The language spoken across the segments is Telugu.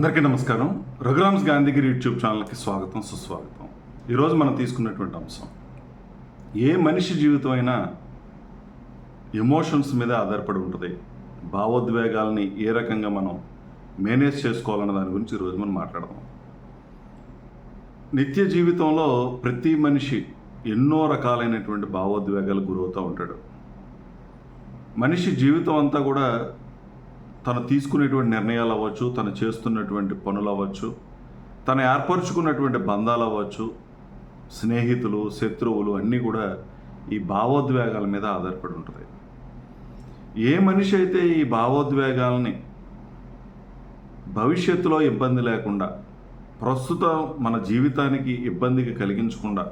అందరికీ నమస్కారం. రఘురామ్స్ గాంధీగిరి యూట్యూబ్ ఛానల్కి స్వాగతం సుస్వాగతం. ఈరోజు మనం తీసుకున్నటువంటి అంశం. ఏ మనిషి జీవితం అయినా ఎమోషన్స్ మీద ఆధారపడి ఉంటుంది. భావోద్వేగాల్ని ఏ రకంగా మనం మేనేజ్ చేసుకోవాలన్న దాని గురించి ఈరోజు మనం మాట్లాడదాం. నిత్య జీవితంలో ప్రతి మనిషి ఎన్నో రకాలైనటువంటి భావోద్వేగాలు గురవుతూ ఉంటాడు. మనిషి జీవితం అంతా కూడా తను తీసుకునేటువంటి నిర్ణయాలు అవ్వచ్చు తను చేస్తున్నటువంటి పనులు అవ్వచ్చు తను ఏర్పరచుకున్నటువంటి బంధాలు అవ్వచ్చు స్నేహితులు శత్రువులు అన్నీ కూడా ఈ భావోద్వేగాల మీద ఆధారపడి ఉంటుంది. ఏ మనిషి అయితే ఈ భావోద్వేగాలని భవిష్యత్తులో ఇబ్బంది లేకుండా ప్రస్తుతం మన జీవితానికి ఇబ్బందికి కలిగించకుండా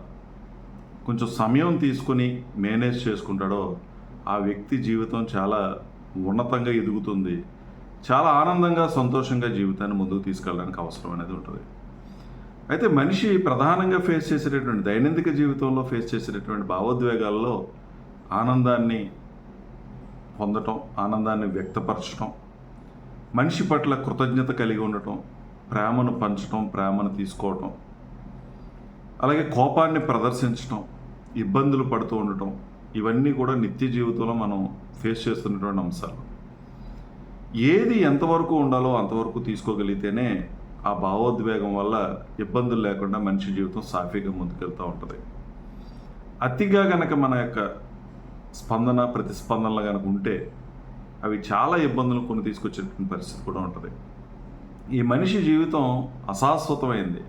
కొంచెం సమయం తీసుకొని మేనేజ్ చేసుకుంటాడో ఆ వ్యక్తి జీవితం చాలా ఉన్నతంగా ఎదుగుతుంది. చాలా ఆనందంగా సంతోషంగా జీవితాన్ని ముందుకు తీసుకెళ్ళడానికి అవసరం అనేది ఉంటుంది. అయితే మనిషి ప్రధానంగా ఫేస్ చేసేటటువంటి దైనందిక జీవితంలో ఫేస్ చేసేటటువంటి భావోద్వేగాల్లో ఆనందాన్ని పొందటం ఆనందాన్ని వ్యక్తపరచటం మనిషి పట్ల కృతజ్ఞత కలిగి ఉండటం ప్రేమను పంచటం ప్రేమను తీసుకోవటం అలాగే కోపాన్ని ప్రదర్శించటం ఇబ్బందులు పడుతూ ఉండటం ఇవన్నీ కూడా నిత్య జీవితంలో మనం ఫేస్ చేస్తున్నటువంటి అంశాలు. ఏది ఎంతవరకు ఉండాలో అంతవరకు తీసుకోగలిగితేనే ఆ భావోద్వేగం వల్ల ఇబ్బందులు లేకుండా మనిషి జీవితం సాఫీగా ముందుకెళ్తూ ఉంటుంది. అతిగా గనక మన యొక్క స్పందన ప్రతిస్పందనలు కనుక ఉంటే అవి చాలా ఇబ్బందులు కొన్ని తీసుకొచ్చేటువంటి పరిస్థితి కూడా ఉంటుంది. ఈ మనిషి జీవితం అశాశ్వతమైంది.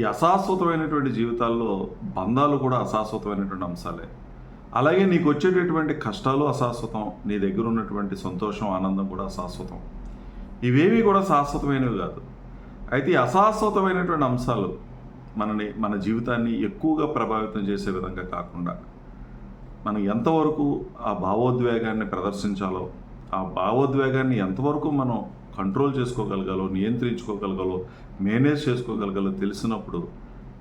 ఈ అశాశ్వతమైనటువంటి జీవితాల్లో బంధాలు కూడా అశాశ్వతమైనటువంటి అంశాలే. అలాగే నీకు వచ్చేటటువంటి కష్టాలు అశాశ్వతం నీ దగ్గర ఉన్నటువంటి సంతోషం ఆనందం కూడా అశాశ్వతం. ఇవేవి కూడా శాశ్వతమైనవి కాదు. అయితే ఈ అశాశ్వతమైనటువంటి అంశాలు మనని మన జీవితాన్ని ఎక్కువగా ప్రభావితం చేసే విధంగా కాకుండా మనం ఎంతవరకు ఆ భావోద్వేగాన్ని ప్రదర్శించాలో ఆ భావోద్వేగాన్ని ఎంతవరకు మనం కంట్రోల్ చేసుకోగలగాలో నియంత్రించుకోగలగాలో మేనేజ్ చేసుకోగలగాలో తెలిసినప్పుడు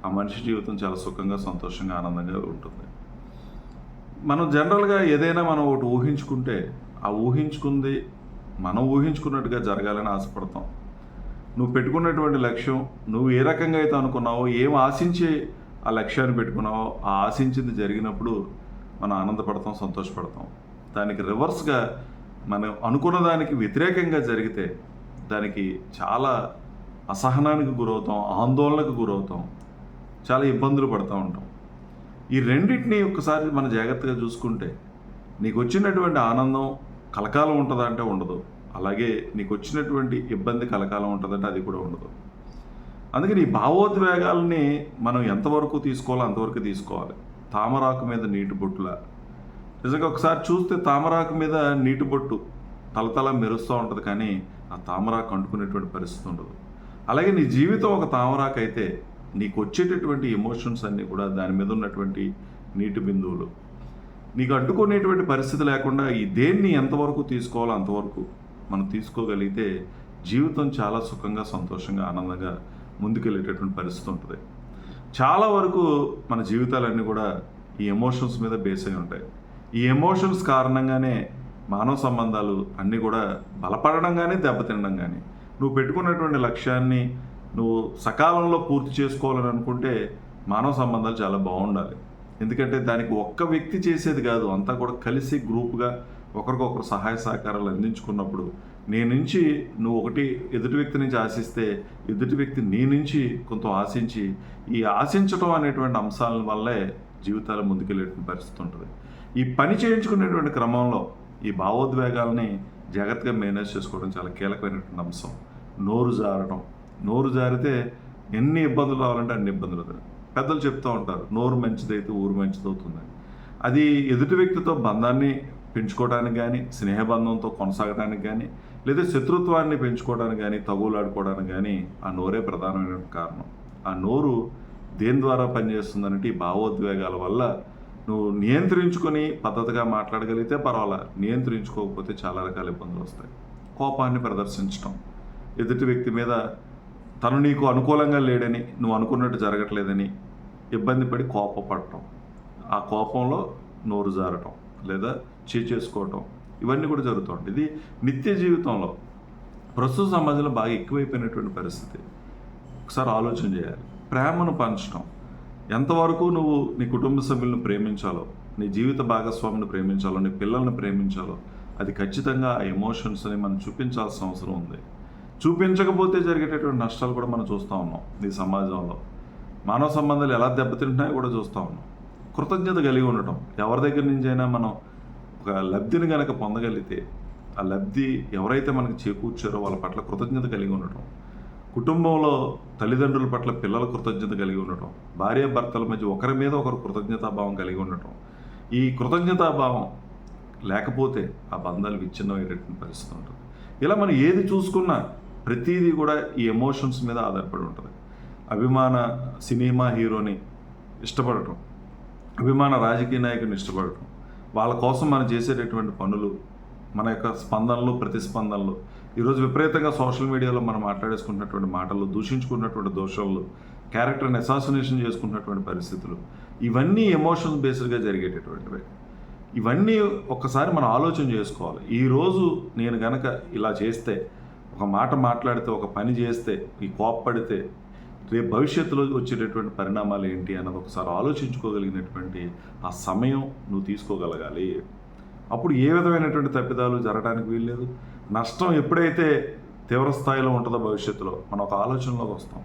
ఆ మనిషి జీవితం చాలా సుఖంగా సంతోషంగా ఆనందంగా ఉంటుంది. మనం జనరల్గా ఏదైనా మనం ఒకటి ఊహించుకుంటే ఆ ఊహించుకుంది మనం ఊహించుకున్నట్టుగా జరగాలని ఆశపడతాం. నువ్వు పెట్టుకున్నటువంటి లక్ష్యం నువ్వు ఏ రకంగా అయితే అనుకున్నావో ఏం ఆశించి ఆ లక్ష్యాన్ని పెట్టుకున్నావో ఆ ఆశించింది జరిగినప్పుడు మనం ఆనందపడతాం సంతోషపడతాం. దానికి రివర్స్గా మనం అనుకున్న దానికి వ్యతిరేకంగా జరిగితే దానికి చాలా అసహనానికి గురవుతాం ఆందోళనకు గురవుతాం చాలా ఇబ్బందులు పడుతూ ఉంటాం. ఈ రెండింటిని ఒకసారి మన జాగ్రత్తగా చూసుకుంటే నీకు వచ్చినటువంటి ఆనందం కలకాలం ఉంటుందా అంటే ఉండదు. అలాగే నీకు వచ్చినటువంటి ఇబ్బంది కలకాలం ఉంటుందంటే అది కూడా ఉండదు. అందుకని ఈ భావోద్వేగాల్ని మనం ఎంతవరకు తీసుకోవాలో అంతవరకు తీసుకోవాలి. తామరాకు మీద నీటి బొట్టులా. నిజంగా ఒకసారి చూస్తే తామరాకు మీద నీటి బొట్టు తలతల మెరుస్తూ ఉంటుంది కానీ ఆ తామరాకు అంటుకునేటువంటి పరిస్థితి ఉండదు. అలాగే నీ జీవితం ఒక తామరాకు అయితే నీకు వచ్చేటటువంటి ఎమోషన్స్ అన్నీ కూడా దాని మీద ఉన్నటువంటి నీటి బిందువులు. నీకు అడ్డుకునేటువంటి పరిస్థితి లేకుండా ఈ దేన్ని ఎంతవరకు తీసుకోవాలో అంతవరకు మనం తీసుకోగలిగితే జీవితం చాలా సుఖంగా సంతోషంగా ఆనందంగా ముందుకెళ్ళేటటువంటి పరిస్థితి ఉంటుంది. చాలా వరకు మన జీవితాలన్నీ కూడా ఈ ఎమోషన్స్ మీద బేస్ అయి ఉంటాయి. ఈ ఎమోషన్స్ కారణంగానే మానవ సంబంధాలు అన్నీ కూడా బలపడడం కానీ దెబ్బతినడం కానీ నువ్వు పెట్టుకున్నటువంటి లక్ష్యాన్ని నువ్వు సకాలంలో పూర్తి చేసుకోవాలని అనుకుంటే మానవ సంబంధాలు చాలా బాగుండాలి. ఎందుకంటే దానికి ఒక్క వ్యక్తి చేసేది కాదు అంతా కూడా కలిసి గ్రూప్గా ఒకరికొకరు సహాయ సహకారాలు అందించుకున్నప్పుడు నీ నుంచి నువ్వు ఒకటి ఎదుటి వ్యక్తి నుంచి ఆశిస్తే ఎదుటి వ్యక్తి నీ నుంచి కొంత ఆశించి ఈ ఆశించడం అనేటువంటి అంశాల వల్లే జీవితాలు ముందుకెళ్ళేటువంటి పరిస్థితి ఉంటుంది. ఈ పని చేయించుకునేటువంటి క్రమంలో ఈ భావోద్వేగాల్ని జాగ్రత్తగా మేనేజ్ చేసుకోవడం చాలా కీలకమైనటువంటి అంశం. నోరు జారడం నోరు జారితే ఎన్ని ఇబ్బందులు రావాలంటే అన్ని ఇబ్బందులు అవుతాయి. పెద్దలు చెప్తూ ఉంటారు నోరు మంచిదైతే ఊరు మంచిదవుతుందని అది ఎదుటి వ్యక్తితో బంధాన్ని పెంచుకోవడానికి కానీ స్నేహబంధంతో కొనసాగడానికి కానీ లేదా శత్రుత్వాన్ని పెంచుకోవడానికి కానీ తగులాడుకోవడానికి కానీ ఆ నోరే ప్రధానమైన కారణం. ఆ నోరు దేని ద్వారా పనిచేస్తుందంటే ఈ భావోద్వేగాల వల్ల నువ్వు నియంత్రించుకొని పద్ధతిగా మాట్లాడగలిగితే పర్వాలా నియంత్రించుకోకపోతే చాలా రకాల ఇబ్బందులు వస్తాయి. కోపాన్ని ప్రదర్శించడం ఎదుటి వ్యక్తి మీద తను నీకు అనుకూలంగా లేడని నువ్వు అనుకున్నట్టు జరగట్లేదని ఇబ్బంది పడి కోపపడటం. ఆ కోపంలో నోరు జారటం లేదా చేసుకోవటం. ఇవన్నీ కూడా జరుగుతూ ఉంటాయి. ఇది నిత్య జీవితంలో ప్రస్తుత సమాజంలో బాగా ఎక్కువైపోయినటువంటి పరిస్థితి. ఒకసారి ఆలోచన చేయాలి. ప్రేమను పంచడం ఎంతవరకు నువ్వు నీ కుటుంబ సభ్యులను ప్రేమించాలో నీ జీవిత భాగస్వామిని ప్రేమించాలో నీ పిల్లల్ని ప్రేమించాలో అది ఖచ్చితంగా ఆ ఎమోషన్స్ని మనం చూపించాల్సిన అవసరం ఉంది. చూపించకపోతే జరిగేటటువంటి నష్టాలు కూడా మనం చూస్తూ ఉన్నాం ఈ సమాజంలో. మానవ సంబంధాలు ఎలా దెబ్బతింటున్నాయో కూడా చూస్తూ ఉన్నాం. కృతజ్ఞత కలిగి ఉండటం. ఎవరి దగ్గర నుంచి అయినా మనం ఒక లబ్ధిని కనుక పొందగలిగితే ఆ లబ్ధి ఎవరైతే మనకి చేకూర్చారో వాళ్ళ పట్ల కృతజ్ఞత కలిగి ఉండటం. కుటుంబంలో తల్లిదండ్రుల పట్ల పిల్లల కృతజ్ఞత కలిగి ఉండటం. భార్య భర్తల మధ్య ఒకరి మీద ఒకరు కృతజ్ఞతాభావం కలిగి ఉండటం. ఈ కృతజ్ఞతాభావం లేకపోతే ఆ బంధాలు విచ్ఛిన్నమయ్యేటటువంటి పరిస్థితి ఉంటుంది. ఇలా మనం ఏది చూసుకున్నా ప్రతిదీ కూడా ఈ ఎమోషన్స్ మీద ఆధారపడి ఉంటుంది. అభిమాన సినిమా హీరోని ఇష్టపడటం అభిమాన రాజకీయ నాయకుని ఇష్టపడటం వాళ్ళ కోసం మనం చేసేటటువంటి పనులు మన యొక్క స్పందనలు ప్రతిస్పందనలు ఈరోజు విపరీతంగా సోషల్ మీడియాలో మనం మాట్లాడేసుకున్నటువంటి మాటలు దూషించుకున్నటువంటి దోషాలు క్యారెక్టర్ని అసాసినేషన్ చేసుకున్నటువంటి పరిస్థితులు ఇవన్నీ ఎమోషన్స్ బేస్డ్గా జరిగేటటువంటివి. ఇవన్నీ ఒక్కసారి మనం ఆలోచన చేసుకోవాలి. ఈరోజు నేను కనుక ఇలా చేస్తే ఒక మాట మాట్లాడితే ఒక పని చేస్తే ఈ కోప్పడితే రేపు భవిష్యత్తులో వచ్చేటటువంటి పరిణామాలు ఏంటి అన్నది ఒకసారి ఆలోచించుకోగలిగినటువంటి ఆ సమయం నువ్వు తీసుకోగలగాలి. అప్పుడు ఏ విధమైనటువంటి తప్పిదాలు జరగడానికి వీల్లేదు. నష్టం ఎప్పుడైతే తీవ్ర స్థాయిలో ఉంటుందో భవిష్యత్తులో మనం ఒక ఆలోచనలోకి వస్తాం.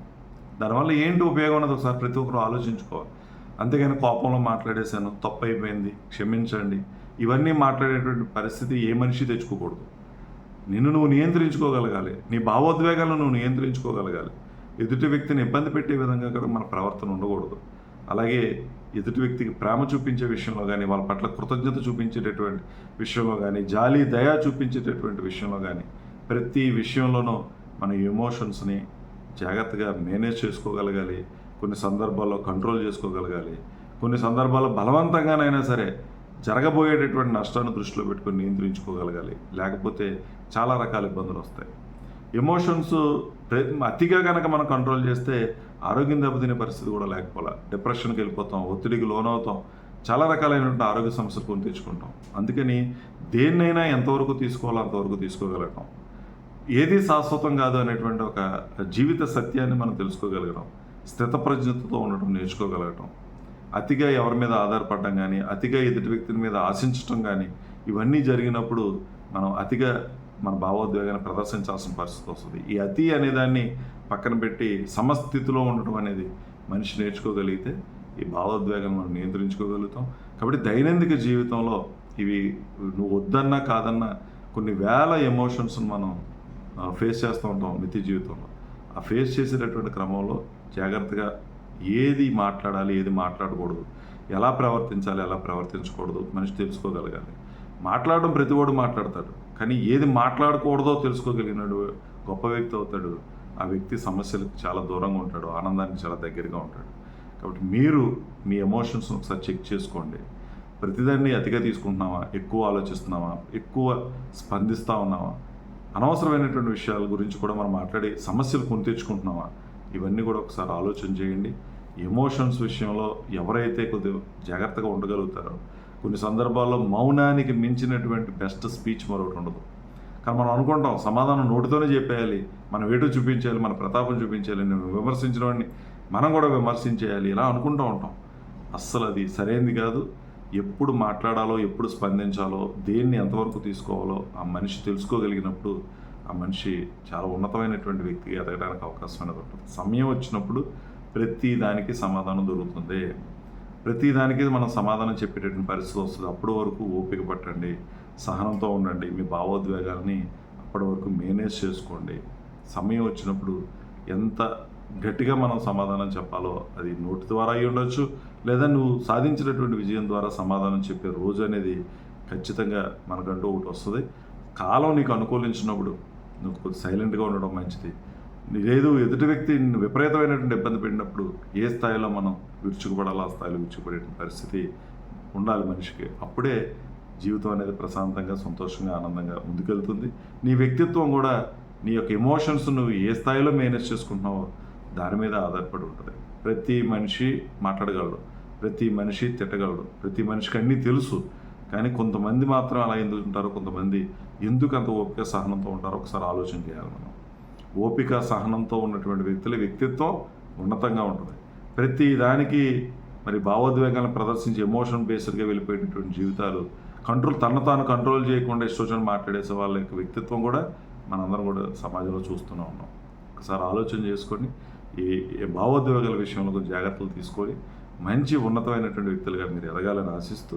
దానివల్ల ఏంటి ఉపయోగం అన్నది ఒకసారి ప్రతి ఒక్కరు ఆలోచించుకోవాలి. అంతేగాని కోపంలో మాట్లాడేశాను తప్పు అయిపోయింది క్షమించండి. ఇవన్నీ మాట్లాడేటువంటి పరిస్థితి ఏ మనిషి తెచ్చుకోకూడదు. నిన్ను నువ్వు నియంత్రించుకోగలగాలి. నీ భావోద్వేగాలను నువ్వు నియంత్రించుకోగలగాలి. ఎదుటి వ్యక్తిని ఇబ్బంది పెట్టే విధంగా కూడా మన ప్రవర్తన ఉండకూడదు. అలాగే ఎదుటి వ్యక్తికి ప్రేమ చూపించే విషయంలో కానీ వాళ్ళ పట్ల కృతజ్ఞత చూపించేటటువంటి విషయంలో కానీ జాలి దయా చూపించేటటువంటి విషయంలో కానీ ప్రతి విషయంలోనూ మన ఎమోషన్స్ని జాగ్రత్తగా మేనేజ్ చేసుకోగలగాలి. కొన్ని సందర్భాల్లో కంట్రోల్ చేసుకోగలగాలి. కొన్ని సందర్భాల్లో బలవంతంగానైనా సరే జరగబోయేటటువంటి నష్టాన్ని దృష్టిలో పెట్టుకొని నియంత్రించుకోగలగాలి. లేకపోతే చాలా రకాల ఇబ్బందులు వస్తాయి. ఎమోషన్స్ అతిగా కనుక మనం కంట్రోల్ చేస్తే ఆరోగ్యం దెబ్బతినే పరిస్థితి కూడా లేకపోలే. డిప్రెషన్కి వెళ్ళిపోతాం ఒత్తిడికి లోనవుతాం చాలా రకాలైనటువంటి ఆరోగ్య సమస్యలు కొని తెచ్చుకుంటాం. అందుకని దేన్నైనా ఎంతవరకు తీసుకోవాలో అంతవరకు తీసుకోగలగటం. ఏది శాశ్వతం కాదు అనేటువంటి ఒక జీవిత సత్యాన్ని మనం తెలుసుకోగలగడం స్థితప్రజ్ఞతతో ఉండటం నేర్చుకోగలగటం. అతిగా ఎవరి మీద ఆధారపడడం కానీ అతిగా ఎదుటి వ్యక్తుల మీద ఆశించటం కానీ ఇవన్నీ జరిగినప్పుడు మనం అతిగా మన భావోద్వేగాన్ని ప్రదర్శించాల్సిన పరిస్థితి వస్తుంది. ఈ అతి అనేదాన్ని పక్కన పెట్టి సమస్థితిలో ఉండటం అనేది మనిషి నేర్చుకోగలిగితే ఈ భావోద్వేగం మనం నియంత్రించుకోగలుగుతాం. కాబట్టి దైనందిక జీవితంలో ఇవి నువ్వు వద్దన్నా కాదన్నా కొన్ని వేల ఎమోషన్స్ను మనం ఫేస్ చేస్తూ ఉంటాం నిత్య జీవితంలో. ఆ ఫేస్ చేసేటటువంటి క్రమంలో జాగ్రత్తగా ఏది మాట్లాడాలి ఏది మాట్లాడకూడదు. ఎలా ప్రవర్తించాలి ఎలా ప్రవర్తించకూడదు. మనిషి తెలుసుకోగలగాలి. మాట్లాడడం ప్రతివాడు మాట్లాడతాడు. కానీ ఏది మాట్లాడకూడదో తెలుసుకోగలిగినాడు గొప్ప వ్యక్తి అవుతాడు. ఆ వ్యక్తి సమస్యలకు చాలా దూరంగా ఉంటాడు. ఆనందానికి చాలా దగ్గరగా ఉంటాడు. కాబట్టి మీరు మీ ఎమోషన్స్ ఒకసారి చెక్ చేసుకోండి. ప్రతిదాన్ని అతిగా తీసుకుంటున్నావా? ఎక్కువ ఆలోచిస్తున్నావా? ఎక్కువ స్పందిస్తూ ఉన్నావా? అనవసరమైనటువంటి విషయాల గురించి కూడా మనం మాట్లాడి సమస్యలు కొని తెచ్చుకుంటున్నావా? ఇవన్నీ కూడా ఒకసారి ఆలోచన చేయండి. ఎమోషన్స్ విషయంలో ఎవరైతే కొద్దిగా జాగ్రత్తగా ఉండగలుగుతారో కొన్ని సందర్భాల్లో మౌనానికి మించినటువంటి బెస్ట్ స్పీచ్ మరొకటి ఉండదు. కానీ మనం అనుకుంటాం సమాధానం నోటితోనే చెప్పేయాలి మనం వేటు చూపించాలి మన ప్రతాపం చూపించాలి నేను విమర్శించిన వాడిని మనం కూడా విమర్శించేయాలి ఇలా అనుకుంటూ ఉంటాం. అస్సలు అది సరైనది కాదు. ఎప్పుడు మాట్లాడాలో ఎప్పుడు స్పందించాలో దేన్ని ఎంతవరకు తీసుకోవాలో ఆ మనిషి తెలుసుకోగలిగినప్పుడు ఆ మనిషి చాలా ఉన్నతమైనటువంటి వ్యక్తిగా ఎదగడానికి అవకాశం అనేది ఉంటుంది. సమయం వచ్చినప్పుడు ప్రతి దానికి సమాధానం దొరుకుతుంది. ప్రతి దానికి మనం సమాధానం చెప్పేటటువంటి పరిస్థితి వస్తుంది. అప్పటి వరకు ఓపిక పట్టండి సహనంతో ఉండండి మీ భావోద్వేగాలని అప్పటి వరకు మేనేజ్ చేసుకోండి. సమయం వచ్చినప్పుడు ఎంత గట్టిగా మనం సమాధానం చెప్పాలో అది నోటి ద్వారా అయి ఉండొచ్చు లేదా నువ్వు సాధించినటువంటి విజయం ద్వారా సమాధానం చెప్పే రోజు అనేది ఖచ్చితంగా మనకంటూ ఒకటి వస్తుంది. కాలం నీకు అనుకూలించినప్పుడు నువ్వు కొద్ది సైలెంట్గా ఉండడం మంచిది. లేదు ఎదుటి వ్యక్తి విపరీతమైనటువంటి ఇబ్బంది పెట్టినప్పుడు ఏ స్థాయిలో మనం విరుచుకుపడాలో ఆ స్థాయిలో విరుచుకుపడే పరిస్థితి ఉండాలి మనిషికి. అప్పుడే జీవితం అనేది ప్రశాంతంగా సంతోషంగా ఆనందంగా ముందుకెళ్తుంది. నీ వ్యక్తిత్వం కూడా నీ యొక్క ఎమోషన్స్ నువ్వు ఏ స్థాయిలో మేనేజ్ చేసుకుంటున్నావో దాని మీద ఆధారపడి ఉంటుంది. ప్రతి మనిషి మాట్లాడగలడు ప్రతి మనిషి తిట్టగలడు ప్రతి మనిషికి అన్నీ తెలుసు. కానీ కొంతమంది మాత్రం అలా ఎందుకు ఉంటారో కొంతమంది ఎందుకు అంత ఓపిక సహనంతో ఉంటారో ఒకసారి ఆలోచన చేయాలి మనం. ఓపిక సహనంతో ఉన్నటువంటి వ్యక్తుల వ్యక్తిత్వం ఉన్నతంగా ఉంటుంది. ప్రతి దానికి మరి భావోద్వేగాలను ప్రదర్శించి ఎమోషన్ బేస్డ్గా వెళ్ళిపోయేటటువంటి జీవితాలు కంట్రోల్ తన తాను కంట్రోల్ చేయకుండా ఇష్టం మాట్లాడేసే వాళ్ళ యొక్క వ్యక్తిత్వం కూడా మనందరం కూడా సమాజంలో చూస్తూనే ఉన్నాం. ఒకసారి ఆలోచన చేసుకొని ఈ ఈ భావోద్వేగాల విషయంలో కొంచెం జాగ్రత్తలు తీసుకొని మంచి ఉన్నతమైనటువంటి వ్యక్తులుగా మీరు ఎదగాలని ఆశిస్తూ